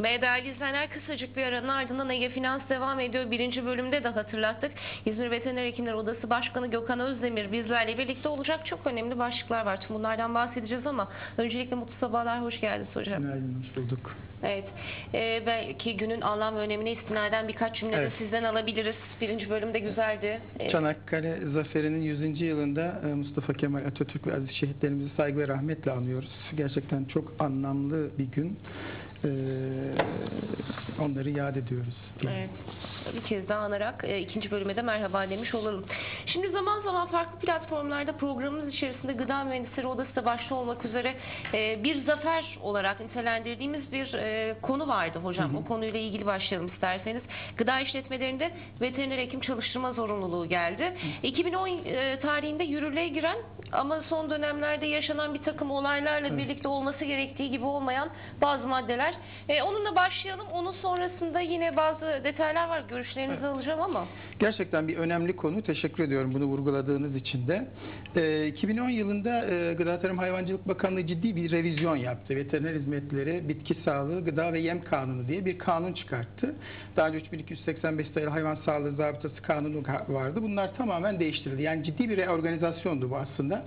Ve değerli izleyenler kısacık bir aranın ardından Ege Finans devam ediyor. Birinci bölümde de hatırlattık. İzmir Veteriner Hekimler Odası Başkanı Gökhan Özdemir bizlerle birlikte olacak. Çok önemli başlıklar var. Tüm bunlardan bahsedeceğiz ama öncelikle mutlu sabahlar. Hoş geldiniz hocam. Günaydın, hoş bulduk. Evet. Ee, belki günün anlam ve önemine istinaden birkaç cümle de Evet. sizden alabiliriz. Birinci bölümde güzeldi. Ee, Çanakkale Zaferi'nin 100. yılında e, Mustafa Kemal Atatürk ve aziz şehitlerimizi saygı ve rahmetle anıyoruz. Gerçekten çok anlamlı bir gün. Ee, onları yad ediyoruz. Evet. Bir kez daha anarak e, ikinci bölüme de merhaba demiş olalım. Şimdi zaman zaman farklı platformlarda programımız içerisinde Gıda Mühendisleri Odası da başta olmak üzere e, bir zafer olarak nitelendirdiğimiz bir e, konu vardı hocam. O konuyla ilgili başlayalım isterseniz. Gıda işletmelerinde veteriner hekim çalıştırma zorunluluğu geldi. 2010 e, tarihinde yürürlüğe giren ama son dönemlerde yaşanan bir takım olaylarla Evet. birlikte olması gerektiği gibi olmayan bazı maddeler. E, onunla başlayalım. Onun sonrasında yine bazı detaylar var. Görüşlerinizi alacağım ama. Gerçekten bir önemli konu. Teşekkür ediyorum bunu vurguladığınız için de. Ee, 2010 yılında e, Gıda Tarım Hayvancılık Bakanlığı ciddi bir revizyon yaptı. Veteriner hizmetleri, bitki sağlığı, gıda ve yem kanunu diye bir kanun çıkarttı. Daha önce 3285 sayılı hayvan sağlığı zabıtası kanunu vardı. Bunlar tamamen değiştirildi. Yani ciddi bir reorganizasyondu bu aslında.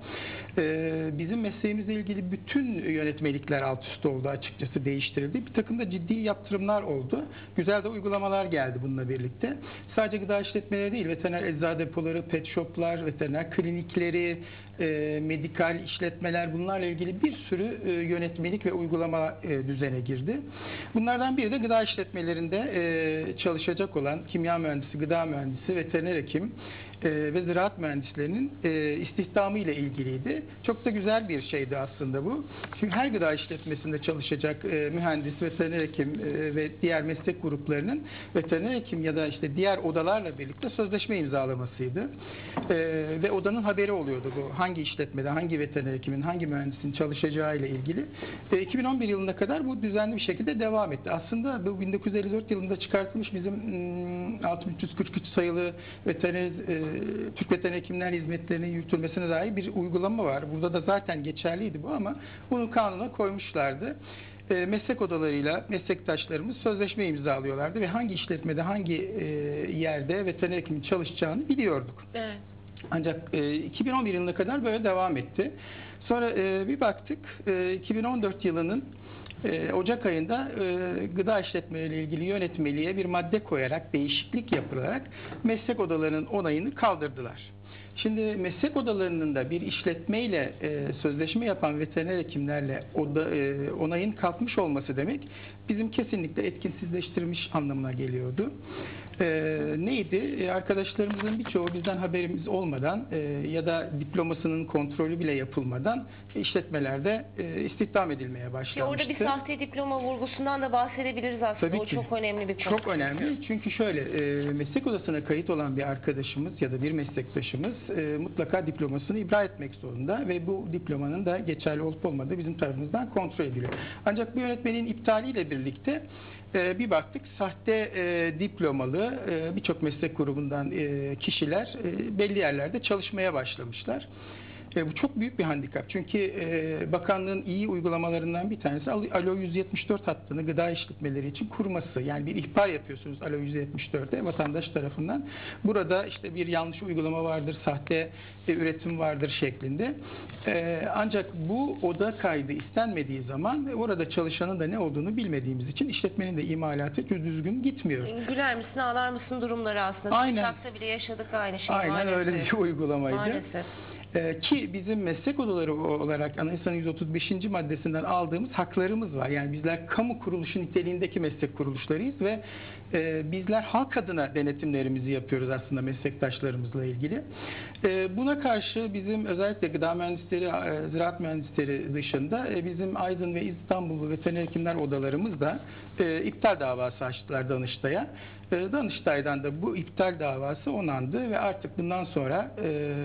Ee, bizim mesleğimizle ilgili bütün yönetmelikler alt üst oldu açıkçası değiştirildi. Bir takım da ciddi yaptırımlar oldu. Güzel de uygulamalar geldi bununla birlikte. Sadece gıda işletmeleri değil, veteriner eczacı depoları, pet shoplar, veteriner klinikleri, e, medikal işletmeler bunlarla ilgili bir sürü e, yönetmelik ve uygulama e, düzene girdi. Bunlardan biri de gıda işletmelerinde e, çalışacak olan kimya mühendisi, gıda mühendisi, veteriner hekim e, ve ziraat mühendislerinin e, istihdamı ile ilgiliydi. Çok da güzel bir şeydi aslında bu. Çünkü her gıda işletmesinde çalışacak e, mühendis, veteriner hekim e, ve diğer meslek gruplarının veteriner hekim ya da işte diğer odalarla birlikte sözleşme imzalamasıydı. Ve odanın haberi oluyordu bu. Hangi işletmede, hangi veteriner hekimin, hangi mühendisin çalışacağı ile ilgili. E, 2011 yılına kadar bu düzenli bir şekilde devam etti. Aslında bu 1954 yılında çıkartılmış bizim mm, 6343 sayılı veteriner Türk Veteriner Hekimler Hizmetlerinin yürütülmesine dair bir uygulama var. Burada da zaten geçerliydi bu ama bunu kanuna koymuşlardı. E, meslek odalarıyla meslektaşlarımız sözleşme imzalıyorlardı ve hangi işletmede hangi e, yerde veteriner hekimin çalışacağını biliyorduk. Evet. Ancak e, 2011 yılına kadar böyle devam etti. Sonra e, bir baktık e, 2014 yılının e, Ocak ayında e, gıda işletmeleriyle ilgili yönetmeliğe bir madde koyarak, değişiklik yapılarak meslek odalarının onayını kaldırdılar. Şimdi meslek odalarının da bir işletmeyle e, sözleşme yapan veteriner hekimlerle oda, e, onayın kalkmış olması demek bizim kesinlikle etkinsizleştirmiş anlamına geliyordu. E, neydi? E, arkadaşlarımızın birçoğu bizden haberimiz olmadan e, ya da diplomasının kontrolü bile yapılmadan işletmelerde e, istihdam edilmeye Ki başlanmıştı. orada bir sahte diploma vurgusundan da bahsedebiliriz aslında. Tabii o ki. çok önemli bir konu. Çok önemli. Çünkü şöyle e, meslek odasına kayıt olan bir arkadaşımız ya da bir meslektaşımız e, mutlaka diplomasını ibra etmek zorunda ve bu diplomanın da geçerli olup olmadığı bizim tarafımızdan kontrol ediliyor. Ancak bu yönetmenin iptaliyle birlikte e, bir baktık sahte e, diplomalı e, birçok meslek grubundan e, kişiler e, belli yerlerde çalışmaya başlamışlar. E, bu çok büyük bir handikap. Çünkü e, bakanlığın iyi uygulamalarından bir tanesi Alo Alo 174 hattını gıda işletmeleri için kurması. Yani bir ihbar yapıyorsunuz Alo 174'e vatandaş tarafından. Burada işte bir yanlış uygulama vardır, sahte e, üretim vardır şeklinde. E, ancak bu oda kaydı istenmediği zaman ve orada çalışanın da ne olduğunu bilmediğimiz için işletmenin de imalatı düzgün gitmiyor. Güler misin ağlar mısın durumları aslında. Aynen. Uçakta bile yaşadık aynı şeyi Aynen maalesef. öyle bir uygulamaydı. Maalesef. Ee, ki bizim meslek odaları olarak Anayasanın 135. maddesinden aldığımız haklarımız var. Yani bizler kamu kuruluşu niteliğindeki meslek kuruluşlarıyız ve e, bizler halk adına denetimlerimizi yapıyoruz aslında meslektaşlarımızla ilgili. E, buna karşı bizim özellikle gıda mühendisleri, e, ziraat mühendisleri dışında e, bizim Aydın ve İstanbul Veteriner Hekimler odalarımız da iptal davası açtılar Danıştay'a. Danıştay'dan da bu iptal davası onandı ve artık bundan sonra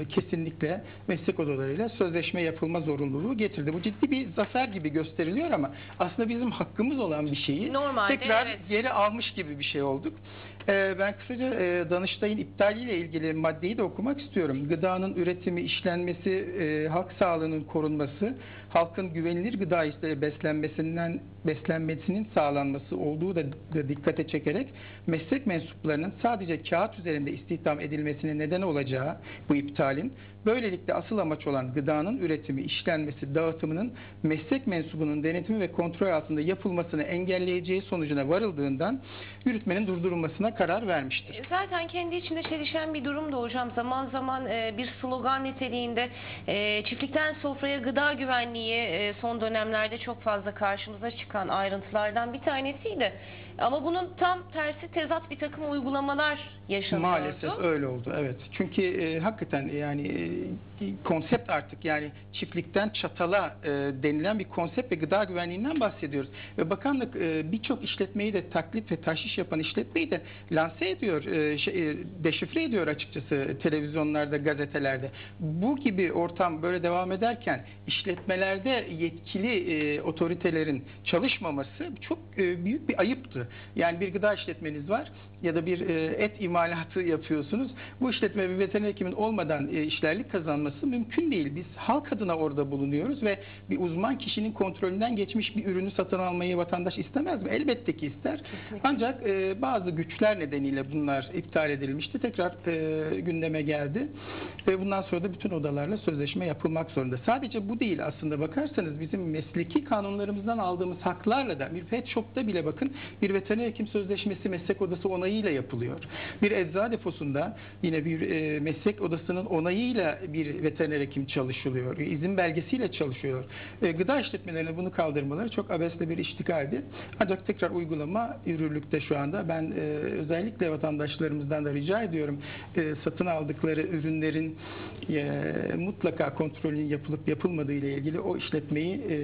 kesinlikle meslek odalarıyla sözleşme yapılma zorunluluğu getirdi. Bu ciddi bir zafer gibi gösteriliyor ama aslında bizim hakkımız olan bir şeyi Normalde, tekrar evet. geri almış gibi bir şey olduk. Ben kısaca Danıştay'ın iptaliyle ilgili maddeyi de okumak istiyorum. Gıdanın üretimi, işlenmesi, e, halk sağlığının korunması, halkın güvenilir gıda işleri beslenmesinden beslenmesinin sağlanması olduğu da, da dikkate çekerek meslek mensuplarının sadece kağıt üzerinde istihdam edilmesine neden olacağı bu iptalin böylelikle asıl amaç olan gıdanın üretimi, işlenmesi, dağıtımının meslek mensubunun denetimi ve kontrol altında yapılmasını engelleyeceği sonucuna varıldığından yürütmenin durdurulmasına karar vermiştir. E, Zaten kendi içinde çelişen bir durum da hocam. Zaman zaman e, bir slogan niteliğinde e, çiftlikten sofraya gıda güvenliği e, son dönemlerde çok fazla karşımıza çıkan ayrıntılardan bir tanesiydi. Ama bunun tam tersi tezat bir takım uygulamalar yaşanıyordu. Maalesef öyle oldu evet. Çünkü e, hakikaten yani e, konsept artık yani çiftlikten çatala e, denilen bir konsept ve gıda güvenliğinden bahsediyoruz. Ve bakanlık e, birçok işletmeyi de taklit ve taşiş yapan işletmeyi de lanse ediyor, e, şey, e, deşifre ediyor açıkçası televizyonlarda, gazetelerde. Bu gibi ortam böyle devam ederken işletmelerde yetkili e, otoritelerin çalışmaması çok e, büyük bir ayıptı. Yani bir gıda işletmeniz var ya da bir e, et imalatı yapıyorsunuz. Bu işletme bir veteriner hekimin olmadan e, işlerlik kazanması mümkün değil. Biz halk adına orada bulunuyoruz ve bir uzman kişinin kontrolünden geçmiş bir ürünü satın almayı vatandaş istemez mi? Elbette ki ister. Ancak e, bazı güçler nedeniyle bunlar iptal edilmişti. Tekrar gündeme geldi. Ve bundan sonra da bütün odalarla sözleşme yapılmak zorunda. Sadece bu değil aslında bakarsanız bizim mesleki kanunlarımızdan aldığımız haklarla da bir pet shop'ta bile bakın bir veteriner hekim sözleşmesi meslek odası onayıyla yapılıyor. Bir eczacı deposunda yine bir e, meslek odasının onayıyla bir veteriner hekim çalışılıyor. İzin belgesiyle çalışıyor. E, gıda işletmelerine bunu kaldırmaları çok abesle bir iştigaldi. Ancak tekrar uygulama yürürlükte şu anda. Ben e, özellikle vatandaşlarımızdan da rica ediyorum e, satın aldıkları ürünlerin e, mutlaka kontrolünün yapılıp yapılmadığı ile ilgili o işletmeyi e,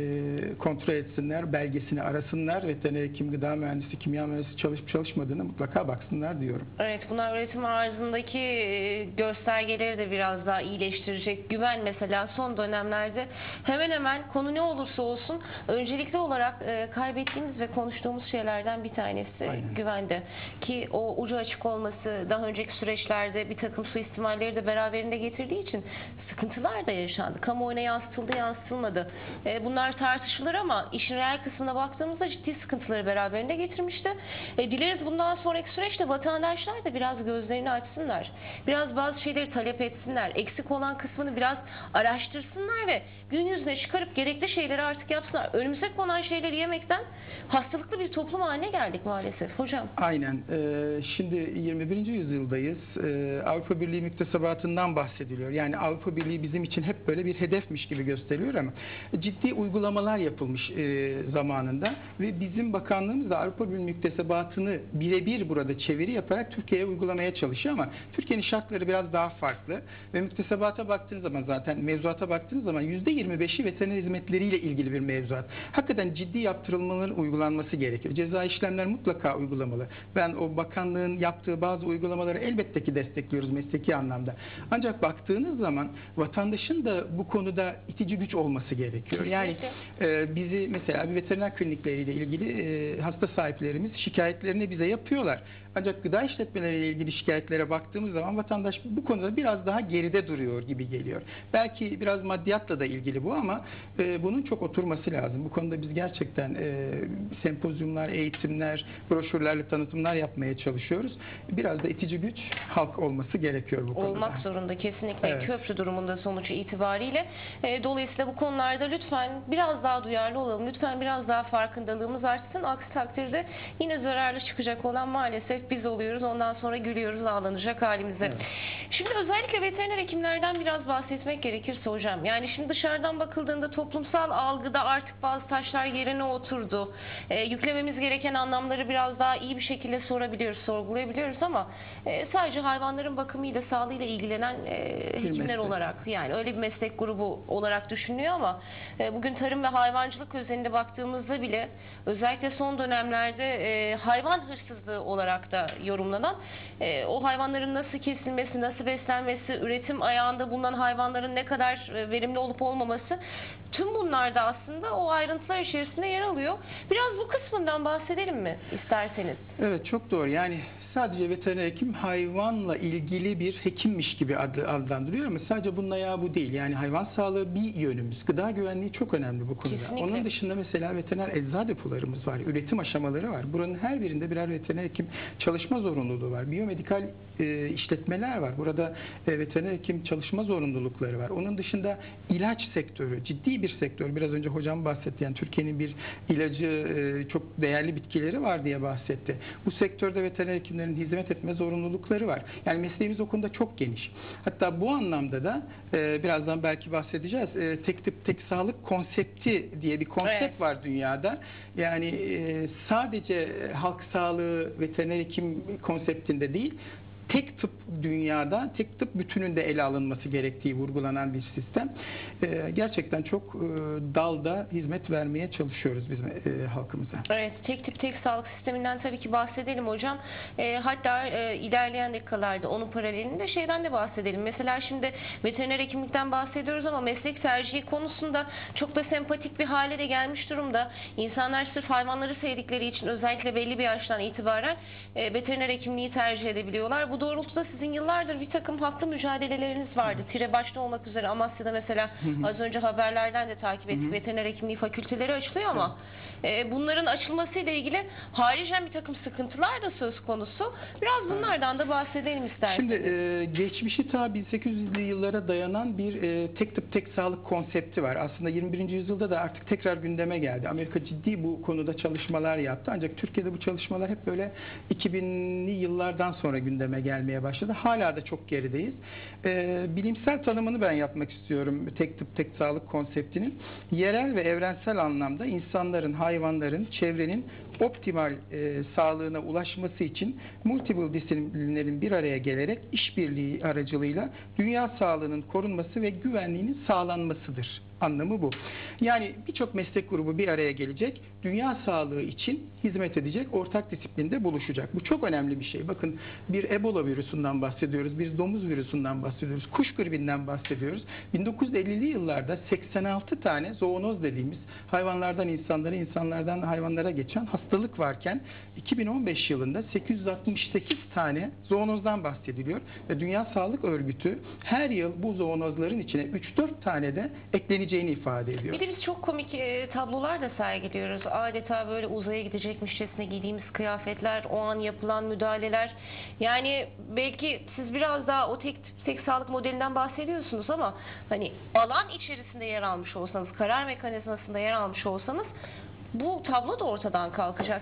kontrol etsinler, belgesini arasınlar, veteriner hekim, gıda mühendisi, kimya mühendisi çalışıp çalışmadığını mutlaka baksınlar diyorum. Evet bunlar üretim arzındaki e, göstergeleri de biraz daha iyileştirecek. Güven mesela son dönemlerde hemen hemen konu ne olursa olsun öncelikli olarak e, kaybettiğimiz ve konuştuğumuz şeylerden bir tanesi Aynen. güvende. Ki o ucu açık olması daha önceki süreçlerde bir takım suistimalleri de beraberinde getirdiği için sıkıntılar da yaşandı. Kamuoyuna yansıtıldı yansıtılmadı. E, bunlar tartışılır ama işin reel kısmına baktığımızda ciddi sıkıntıları beraberinde getirmişti. E, dileriz bundan sonraki süreçte vatandaşlar da biraz gözlerini açsınlar. Biraz bazı şeyleri talep etsinler. Eksik olan kısmını biraz araştırsınlar ve gün yüzüne çıkarıp gerekli şeyleri artık yapsınlar. Önümüze konan şeyleri yemekten hastalıklı bir toplum haline geldik maalesef hocam. Aynen. Ee, şimdi 21. yüzyıldayız. Ee, Avrupa Birliği müktesebatından bahsediliyor. Yani Avrupa Birliği bizim için hep böyle bir hedefmiş gibi gösteriyor ama ciddi uygulamalar yapılmış e, zamanında ve bizim bakanlığımız da Avrupa Birliği müktesebatını birebir burada çeviri yaparak Türkiye'ye uygulamaya çalışıyor ama Türkiye'nin şartları biraz daha farklı ve müktesebata baktığınız zaman zaten mevzuata baktığınız zaman %25'i veteriner hizmetleriyle ilgili bir mevzuat. Hakikaten ciddi yaptırılmaların uygulanması gerekiyor. Ceza işlemler mutlaka uygulamalı. Ben o bakanlığın yaptığı bazı uygulamaları elbette ki destekliyoruz mesleki anlamda. Ancak baktığınız zaman vatandaşın da bu konuda itici güç olması gerekiyor. Yani e, bizi mesela bir veteriner klinikleriyle ilgili e, hasta sahiplerimiz şikayetlerini bize yapıyorlar. Ancak gıda işletmeleriyle ilgili şikayetlere baktığımız zaman vatandaş bu konuda biraz daha geride duruyor gibi geliyor. Belki biraz maddiyatla da ilgili bu ama e, bunun çok oturması lazım. Bu konuda biz gerçekten e, sempozyumlar, eğitimler, broşürlerle tanıtımlar yapmaya çalışıyoruz. Biraz da itici güç halk olması gerekiyor bu konuda. olmak zorunda kesinlikle Evet. köprü durumunda sonuç itibariyle. E, dolayısıyla bu konularda lütfen biraz daha duyarlı olalım. Lütfen biraz daha farkındalığımız artsın. Aksi takdirde yine zararlı çıkacak olan maalesef biz oluyoruz. Ondan sonra gülüyoruz ağlanacak halimize. Evet. Şimdi özellikle veteriner hekimlerden biraz bahsetmek gerekirse hocam. Yani şimdi dışarıdan bakıldığında toplumsal algıda artık bazı taşlar yerine oturdu. E, yüklememiz gereken anlamları biraz daha iyi bir şekilde sorabiliyoruz, sorgulayabiliyoruz ama e, sadece hayvanların bakımıyla, sağlığıyla ilgilenen e, hekimler olarak yani öyle bir meslek grubu olarak düşünülüyor ama e, bugün tarım ve hayvancılık özelinde baktığımızda bile özellikle son dönemlerde e, hayvan hırsızlığı olarak da yorumlanan e, o hayvanların nasıl kesilmesi, nasıl beslenmesi, üretim ayağında bulunan hayvanların ne kadar e, verimli olup olmaması tüm bunlar da aslında o ayrıntılar içerisinde yer alıyor. Biraz bu kısmından bahsedelim mi isterseniz? Evet çok doğru. Yani sadece veteriner hekim hayvanla ilgili bir hekimmiş gibi adlandırıyor ama sadece bunun ayağı bu değil. Yani hayvan sağlığı bir yönümüz. Gıda güvenliği çok önemli bu konuda. Kesinlikle. Onun dışında mesela veteriner eczacı depolarımız var. Üretim aşamaları var. Buranın her birinde birer veteriner hekim çalışma zorunluluğu var. Biyomedikal e, işletmeler var. Burada e, veteriner hekim çalışma zorunlulukları var. Onun dışında ilaç sektörü ciddi bir sektör. Biraz önce hocam bahsetti. Yani Türkiye'nin bir ilacı e, çok değerli bitkileri var diye bahsetti. Bu sektörde veteriner hekimlerin hizmet etme zorunlulukları var. Yani mesleğimiz o konuda çok geniş. Hatta bu anlamda da e, birazdan belki bahsedeceğiz. E, tek tıp tek sağlık konsepti diye bir konsept Evet. var dünyada. Yani e, sadece halk sağlığı veteriner hekim konseptinde değil tek tıp dünyada tek tıp bütününde ele alınması gerektiği vurgulanan bir sistem. E, gerçekten çok e, dalda hizmet vermeye çalışıyoruz biz e, halkımıza. Evet, tek tip tek sağlık sisteminden tabii ki bahsedelim hocam. E, hatta e, ilerleyen dakikalarda onun paralelinde şeyden de bahsedelim. Mesela şimdi veteriner hekimlikten bahsediyoruz ama meslek tercihi konusunda çok da sempatik bir hale de gelmiş durumda. İnsanlar sırf hayvanları sevdikleri için özellikle belli bir yaştan itibaren e, veteriner hekimliği tercih edebiliyorlar. Bu doğrultuda sizin yıllardır bir takım haklı mücadeleleriniz vardı. Tire başta olmak üzere Amasya'da mesela az önce haberlerden de takip ettik. Veteriner hekimliği fakülteleri açılıyor ama e, bunların açılmasıyla ilgili haricen bir takım sıkıntılar da söz konusu. Biraz bunlardan da bahsedelim isterseniz. Şimdi e, geçmişi ta 1800'lü yıllara dayanan bir e, tek tıp tek sağlık konsepti var. Aslında 21. yüzyılda da artık tekrar gündeme geldi. Amerika ciddi bu konuda çalışmalar yaptı. Ancak Türkiye'de bu çalışmalar hep böyle 2000'li yıllardan sonra gündeme gelmeye başladı. Hala da çok gerideyiz. E, bilimsel tanımını ben yapmak istiyorum tek tıp tek sağlık konseptinin. Yerel ve evrensel anlamda insanların, hayvanların, çevrenin optimal e, sağlığına ulaşması için multiple disiplinlerin bir araya gelerek işbirliği aracılığıyla dünya sağlığının korunması ve güvenliğinin sağlanmasıdır. Anlamı bu. Yani birçok meslek grubu bir araya gelecek, dünya sağlığı için hizmet edecek, ortak disiplinde buluşacak. Bu çok önemli bir şey. Bakın bir Ebola virüsünden bahsediyoruz, bir domuz virüsünden bahsediyoruz, kuş gribinden bahsediyoruz. 1950'li yıllarda 86 tane zoonoz dediğimiz hayvanlardan insanlara, insanlardan hayvanlara geçen hastalık varken 2015 yılında 868 tane zoonozdan bahsediliyor ve Dünya Sağlık Örgütü her yıl bu zoonozların içine 3-4 tane de ekleneceğini ifade ediyor. Bir de biz çok komik e, tablolar da sergiliyoruz. Adeta böyle uzaya gidecekmişçesine giydiğimiz kıyafetler, o an yapılan müdahaleler. Yani belki siz biraz daha o tek tek sağlık modelinden bahsediyorsunuz ama hani alan içerisinde yer almış olsanız, karar mekanizmasında yer almış olsanız bu tablo da ortadan kalkacak.